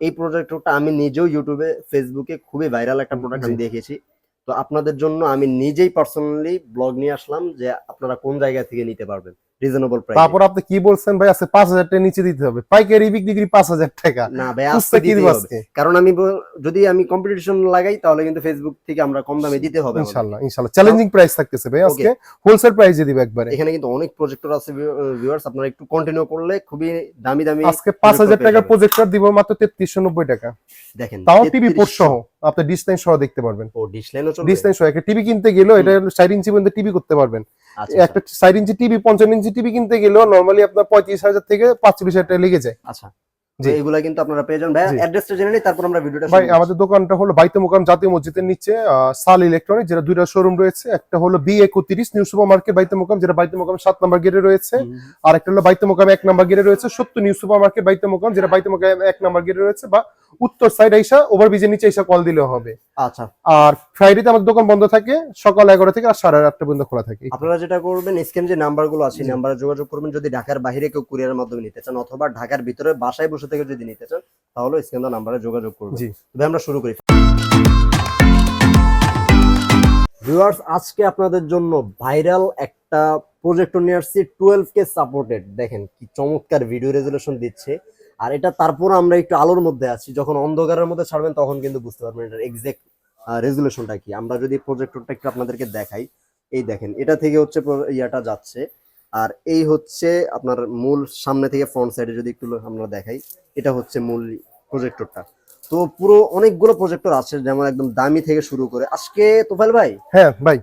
এই প্রোডাক্টটা আমি নিজেও ইউটিউবে ফেসবুকে খুবই ভাইরাল একটা প্রোডাক্ট আমি দেখেছি তো আপনাদের জন্য আমি নিজেই পার্সোনালি ব্লগ নিয়ে আসলাম যে আপনারা কোন জায়গা থেকে নিতে পারবেন। রিজনেবল প্রাইস তারপর আপনি কি বলছেন ভাই? আছে পাঁচ হাজার টাকা নিচে দিতে হবে। পাইকারি বিক্রি করি পাঁচ হাজার টাকা। না ভাই আজকে কি হবে। আজকে? কারণ আমি যদি আমি কম্পিটিশন লাগাই তাহলে কিন্তু ফেসবুক থেকে আমরা কম দামে দিতে হবে আমাদেরকে। ইনশাল্লাহ ইনশাল্লাহ চ্যালেঞ্জিং প্রাইস থাকতেছে ভাই আজকে। হোলসেল প্রাইসে দিব একবারে। এখানে কিন্তু অনেক প্রজেক্টর আছে ভিউয়ার্স আপনারা একটু কন্টিনিউ করলে খুবই দামি দামি আজকে পাঁচ হাজার projector পেয়ে টাকার প্রজেক্টর দিব মাত্র তেত্রিশশো নব্বই টাকা। দেখেন তাও টিভি পোর্ট সহ। আপনি ডিশ লাইন সহ দেখতে পারবেন। ও ডিশ লাইনও চলবে? ডিশ লাইন সহ। একটা টিভি কিনতে গেলেও এটা ষাট ইঞ্চি পর্যন্ত টিভি করতে পারবেন। আচ্ছা একটা ষাট ইঞ্চি টিভি পঞ্চান্ন ইঞ্চি টিভি কিনতে গেলেও নর্মালি আপনার পঁয়ত্রিশ হাজার থেকে পাঁচচল্লিশ হাজার টাকা লেগে যায়। আচ্ছা। তো এগুলা কিন্তু আপনারা পেয়ে যাবেন। ভাই অ্যাড্রেসটা জেনে নিই তারপর আমরা ভিডিওটা ভাই আমাদের দোকানটা হলো বাইতে মোকাম জাতীয় মসজিদের নিচে সাল ইলেকট্রনিক যেটা দুইটা শোরুম রয়েছে। একটা হলো বি একত্রিশ নিউ সুপার মার্কেট বাইতে মোকাম যেটা বাইতে মোকাম সাত নাম্বার গেটে রয়েছে। আর একটা হলো বাইতে মোকাম এক নাম্বার গেটে রয়েছে সত্য নিউ সুপার মার্কেট বাইতে মোকাম যেটা বাইতে মোকাম এক নাম্বার গেটে রয়েছে। বা উত্তর সাইড আইসা ওভারব্রিজের নিচে এসে কল দিলেও হবে। আচ্ছা। আর ফ্রাইডেতে আমাদের দোকান বন্ধ থাকে সকাল এগারো থেকে আর সাড়ে আটটা পর্যন্ত খোলা থাকে। আপনারা যেটা করবেন স্ক্রিন যে নাম্বারগুলো আছে। নাম্বারে যোগাযোগ করবেন। যদি ঢাকার বাইরে কেউ কুরিয়ারের মাধ্যমে নিতে চান অথবা ঢাকার ভিতরে বাসায় বসে থেকে যদি নিতে চান তাহলে স্ক্রিন নাম্বারে যোগাযোগ করবেন জি। তবে আমরা শুরু করি। ভিউয়ার্স আজকে আপনাদের জন্য ভাইরাল একটা প্রজেক্টর নিয়ে আসছি টুয়েলভ কে সাপোর্টেড দেখেন কি চমৎকার ভিডিও রেজুলেশন দিচ্ছে। আর এটা তারপর আমরা একটু আলোর মধ্যে আছি যখন অন্ধকারের মধ্যে ছাড়বেন তখন কিন্তু বুঝতে পারবেন এটার এক্সাক্ট রেজুলেশনটা কি। আমরা যদি প্রজেক্টরটা একটু আপনাদেরকে দেখাই এই দেখেন এটা থেকে হচ্ছে ইয়াটা যাচ্ছে। আর এই হচ্ছে আপনার মূল সামনে থেকে ফ্রন্ট সাইডে যদি একটু আমরা দেখাই, এটা হচ্ছে মূল প্রজেক্টরটা তো পুরো অনেকগুলো প্রজেক্টর আছে যেমন একদম দামি থেকে শুরু করে। আজকে তোফাইল ভাই? হ্যাঁ ভাই।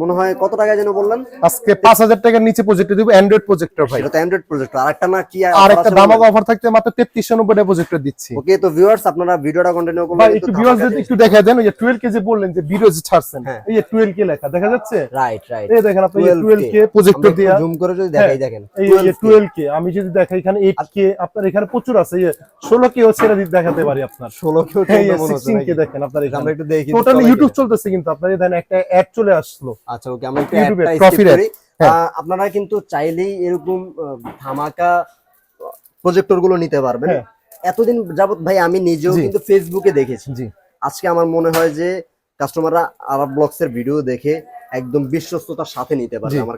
মনে হয় কত টাকা যেন বললেন? আজকে পাঁচ হাজার টাকার নিচে প্রজেক্টর দিব অ্যান্ড্রয়েড প্রজেক্টর ভাই। তো অ্যান্ড্রয়েড প্রজেক্টর আর একটা না কি আর একটা দামাক অফার থাকতে মাত্র তেত্রিশশো নব্বই টাকা প্রজেক্টর দিচ্ছি। ওকে তো ভিউয়ার্স আপনারা ভিডিওটা কন্টিনিউ করলে ভাই একটু ভিউয়ার্স যদি একটু দেখা দেন ওই যে 12 কে যে বললেন যে ভিডিও যে ছাড়ছেন হ্যাঁ। এই যে 12 কে লেখা দেখা যাচ্ছে? রাইট রাইট এই দেখেন আপনি 12 কে প্রজেক্টর দিয়া জুম করে যদি দেখাই হ্যাঁ, দেখেন। এই যে 12 কে আমি যদি দেখাই এখানে 8 কে আপনার এখানে প্রচুর আছে এই 16 কেও ছেড়ে দিতে দেখাতে পারি আপনার। 16 কেও এই যে মনে হচ্ছে 16 কে দেখেন আপনার আমরা এখানে। একটু দেখি টোটালি ইউটিউব চলতেছে কিন্তু আপনার এই দেখেন একটা অ্যাড চলে আসলো। আচ্ছা ওকে আমরা একটু ইউটিউবে করি। হ্যাঁ। আপনারা কিন্তু চাইলেই এরকম ধামাকা প্রজেক্টরগুলো নিতে পারবেন। হ্যাঁ। এতদিন যাবত ভাই আমি নিজেও কিন্তু ফেসবুকে দেখেছি। জি। আজকে আমার মনে হয় যে কাস্টমাররা আরব ব্লগস এর ভিডিও দেখে একদম বিশ্বস্ততার সাথে নিতে পারবে আমার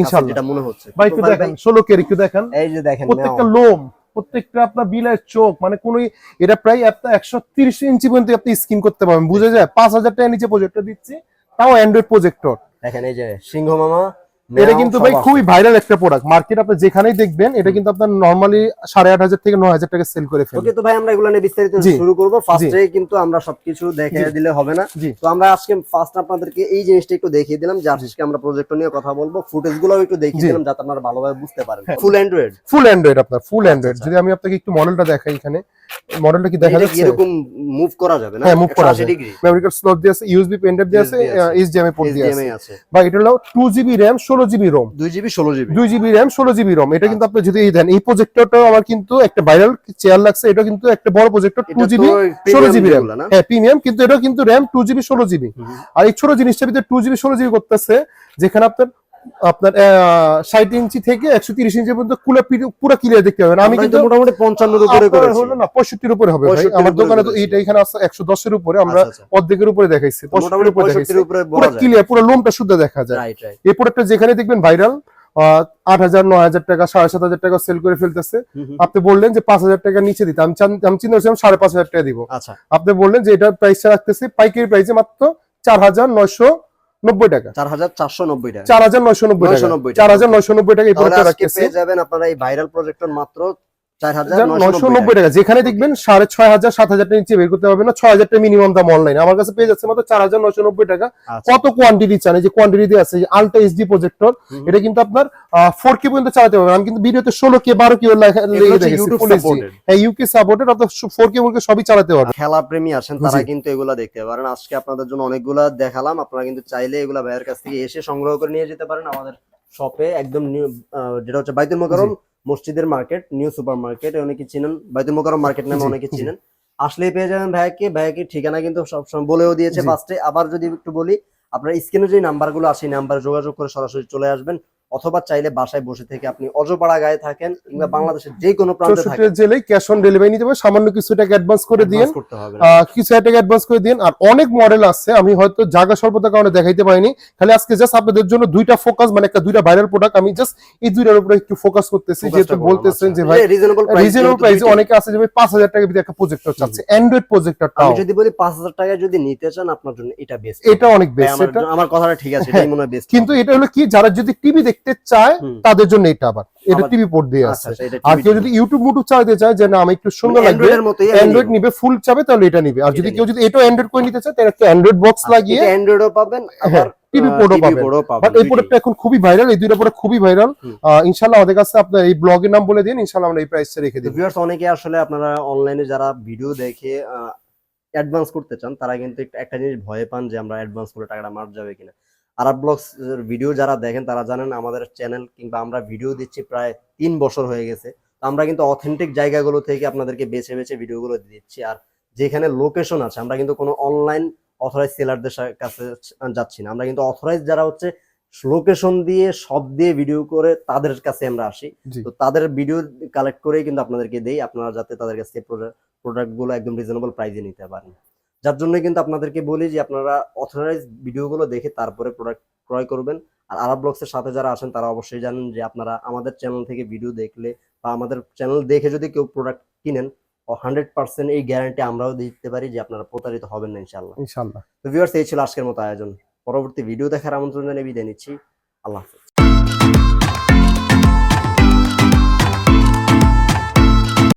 ইনশাআল্লাহ। যেটা মনে হচ্ছে। ভাই একটু দেখেন ভাই, 16 কে একটু দেখেন। এই যে দেখেন প্রত্যেকটা। লোম প্রত্যেকটা আপনার বিলায় চোখ মানে কোন এটা প্রায় আপনার একশো তিরিশ ইঞ্চি পর্যন্ত আপনি স্ক্রিন করতে পারবেন। বুঝে যায়? পাঁচ হাজার টাকা নিচে প্রজেক্টর দিচ্ছি। তাও অ্যান্ড্রয়েড প্রজেক্টর দেখেন এই যে সিংহ মামা এটা কিন্তু ভাই খুবই ভাইরাল একটা প্রোডাক্ট মার্কেট আপনি যেখানেই দেখবেন এটা কিন্তু আপনার নর্মালি সাড়ে আট হাজার থেকে নয় হাজার টাকা সেল করে ফেলবে। ওকে তো ভাই আমরা এগুলো নিয়ে বিস্তারিত শুরু করব। ফার্স্টে কিন্তু আমরা সবকিছু দেখে দিলে হবে না। তো আমরা আজকে ফার্স্ট আপনাদেরকে এই জিনিসটা একটু দেখিয়ে দিলাম। যে আজকে আমরা প্রজেক্ট নিয়ে কথা বলব। ফুটেজগুলো একটু দেখিয়ে দিলাম যাতে আপনারা ভালোভাবে বুঝতে পারেন। ফুল অ্যান্ড্রয়েড ফুল অ্যান্ড্রয়েড আপনার ফুল অ্যান্ড্রয়েড। যদি আমি আপনাকে একটু মডেলটা দেখাই এখানে। মডেলটা কি দেখা যাচ্ছে? এরকম মুভ করা যাবে না? হ্যাঁ, move করা মেমরি কার্ড স্লট দিয়ে আছে ইউএসবি পেন ড্রাইভ দিয়ে আছে এইচডিএমআই পোর্ট দিয়ে আছে। বা এটা হলো টু জিবি র্যাম ষোলো জিবি রোম দুই জিবি ষোলো জিবি দুই জিবি র্যাম ষোলো জিবি রোম এটা কিন্তু আপনি যদি এই দেন এই প্রজেক্টরটাও আমার কিন্তু একটা ভাইরাল চেয়ার লাগছে এটা কিন্তু একটা বড় প্রজেক্টর টু জিবি ষোলো জিবি র্যাম হ্যাঁ প্রিমিয়াম কিন্তু এটা কিন্তু র্যাম টু জিবি ষোলো জিবি আর এই ছোট জিনিসটার ভিতরে টু জিবি ষোলো জিবি করতেছে যেখানে আপনার আপনার ষাট ইঞ্চি থেকে একশো তিরিশ ইঞ্চি পর্যন্ত কুলা পুরো ক্লিয়ার দেখতে পাবেন আমি কিন্তু মোটামুটি পঞ্চান্নর উপরে হলো না পঁয়ষট্টির উপরে হবে ভাই। আমার দোকানে তো এইটা এখানে আছে একশো দশের উপরে আমরা আচ্ছা, আচ্ছা। অর্ধেকের উপরে দেখাইছি। পঁয়ষট্টির উপরে দেখাইছি। পুরো ক্লিয়ার পুরো লোমটা শুদ্ধ দেখা যায়। এই প্রোডাক্টটা যেখানে দেখবেন ভাইরাল আট হাজার নয় হাজার টাকা সাড়ে সাত হাজার টাকা সেল করে ফেলতেছে। আপনি বললেন যে পাঁচ হাজার টাকা নিচে দিতে। আমি আমি চিন্তা করছিলাম সাড়ে পাঁচ হাজার টাকা দিব। আচ্ছা। আপনি বললেন যে এটার প্রাইসটা রাখতেছি পাইকারি প্রাইসে মাত্র চার হাজার নয়শো নব্বই টাকা। চার হাজার চারশো নব্বই টাকা। চার হাজার নয়শো নব্বই টাকা। চার হাজার নয়শো নব্বই টাকা এই তাহলে প্রোডাক্টটা রাখতেছি যাবেন আপনারা এই ভাইরাল প্রজেক্টর মাত্র চার নয়শো নব্বই টাকা। যেখানে দেখবেন টাকা নিচে বের করতে পারবেন না ছয় হাজার টাকা মিনিমাম দাম অনলাইন আমার কাছে পেয়ে যাচ্ছে মাত্র টাকা। আচ্ছা। কত কোয়ান্টিটি চান? এই যে আছে আলট্রা এইচডি প্রজেক্টর এটা কিন্তু আপনার পর্যন্ত চালাতে পারবেন। আমি কিন্তু ভিডিওতে দেখেছি supported। হ্যাঁ ইউকে সাপোর্টেড আপনার ফোর কে সবই চালাতে পারবেন। খেলা প্রেমী আছেন তারা কিন্তু এগুলা দেখতে পারেন। আজকে আপনাদের জন্য অনেকগুলা দেখালাম। আপনারা কিন্তু চাইলে এগুলা ভাইয়ের কাছ থেকে এসে সংগ্রহ করে নিয়ে যেতে পারেন আমাদের শপে একদম যেটা হচ্ছে বাইতুল মসজিদের মার্কেট নিউ সুপার মার্কেট অনেকে চিনেন বাইতুল মোকারম মার্কেট নামে অনেকে। চিনেন আসলেই পেয়ে যাবেন ভাইয়াকে ভাইয়াকে ঠিকানা কিন্তু সবসময় বলেও দিয়েছে। ফার্স্টে আবার যদি একটু বলি আপনার স্ক্রিনে যে নাম্বারগুলো আছে নাম্বার যোগাযোগ করে সরাসরি চলে আসবেন অথবা চাইলে বাসায় বসে থেকে আপনি অজপাড়া গায়ে থাকেন কিংবা বাংলাদেশের যে কোনো প্রান্তে থাকেন। চৌষট্টি ক্যাশ অন ডেলিভারি নিতে হবে সামান্য কিছু টাকা অ্যাডভান্স করে দিন কিছু টাকা অ্যাডভান্স করে দিন আর অনেক মডেল আছে আমি হয়তো জায়গা স্বল্পতার কারণে দেখাইতে পারিনি। খালি আজকে জাস্ট আপনাদের জন্য দুইটা ফোকাস মানে একটা দুইটা ভাইরাল প্রোডাক্ট আমি জাস্ট এই দুইটার উপরে একটু ফোকাস করতেছি যেহেতু বলতেছেন আচ্ছা। যে ভাই রিজনেবল যেহেতু প্রাইসে অনেকে আছে যে ভাই পাঁচ হাজার টাকা ভিতরে একটা প্রজেক্টর চাচ্ছে অ্যান্ড্রয়েড প্রজেক্টরটাও আমি যদি বলি পাঁচ হাজার টাকায় যদি নিতে চান আপনার জন্য এটা বেস্ট এটা অনেক বেস্ট এটা আমার কথাটা ঠিক আছে এটাই মনে হয় বেস্ট কিন্তু এটা হলো কি যারা যদি টিভি দেখতে চায় তাদের জন্য এটা আবার। এটা টিভি পোর্ট দিয়ে আচ্ছা আছে। আচ্ছা, আর কেউ যদি ইউটিউব মুটুব চালাতে চায় যে না আমি একটু সুন্দর লাগবে। অ্যান্ড্রয়েড নিবে ফুল চাবে তাহলে এটা নিবে। আর যদি কেউ যদি এটাও অ্যান্ড্রয়েড করে নিতে চায় তাহলে একটা অ্যান্ড্রয়েড বক্স আচ্ছা, লাগিয়ে এটা অ্যান্ড্রয়েডও পাবেন আবার TV পোর্টও পাবেন। বাট এই। প্রোডাক্টটা এখন খুবই ভাইরাল এই দুইটা প্রোডাক্ট খুবই ভাইরাল হুম। ইনশাল্লাহ আমাদের কাছে আপনার এই ব্লগের নাম বলে দিন ইনশাল্লাহ আমরা এই প্রাইসটা রেখে দিই ভিউয়ার্স অনেকে আসলে আপনারা অনলাইনে যারা ভিডিও দেখে অ্যাডভান্স করতে চান তারা কিন্তু একটা জিনিস ভয় পান যে আমরা অ্যাডভান্স করে টাকাটা মার যাবে কিনা। আর ব্লগস ভিডিও যারা দেখেন তারা জানেন আমাদের চ্যানেল কিংবা আমরা ভিডিও দিচ্ছি প্রায় তিন বছর হয়ে গেছে। তো আমরা কিন্তু অথেন্টিক জায়গাগুলো থেকে আপনাদেরকে বেছে বেছে ভিডিওগুলো দিচ্ছি। আর যেখানে লোকেশন আছে আমরা কিন্তু কোনো অনলাইন অথরাইজ সেলারদের কাছে যাচ্ছি না। আমরা কিন্তু অথরাইজ যারা হচ্ছে লোকেশন দিয়ে সব দিয়ে ভিডিও করে তাদের কাছে আমরা আসি। তো তাদের ভিডিও কালেক্ট করেই কিন্তু আপনাদেরকে দেই। আপনারা যাতে তাদের কাছ থেকে প্রোডাক্টগুলো একদম রিজনেবল প্রাইসে নিতে পারেন। যার জন্য কিন্তু আপনাদেরকে বলি যে আপনারা অথরাইজ ভিডিওগুলো দেখে তারপরে প্রোডাক্ট ক্রয় করবেন। আর আরব ব্লগসের সাথে যারা আছেন তারা অবশ্যই জানেন যে আপনারা আমাদের চ্যানেল থেকে ভিডিও দেখলে বা আমাদের চ্যানেল দেখে যদি কেউ প্রোডাক্ট কিনেন হান্ড্রেড পার্সেন্ট এই গ্যারান্টি আমরাও দিতে পারি যে আপনারা প্রতারিত হবেন না ইনশাল্লাহ ইনশাল্লাহ তো ভিউয়ার্স এই ছিল আজকের মতো আয়োজন। পরবর্তী ভিডিও দেখার আমন্ত্রণ জানিয়ে বিদায় নিচ্ছি। আল্লাহ হাফেজ।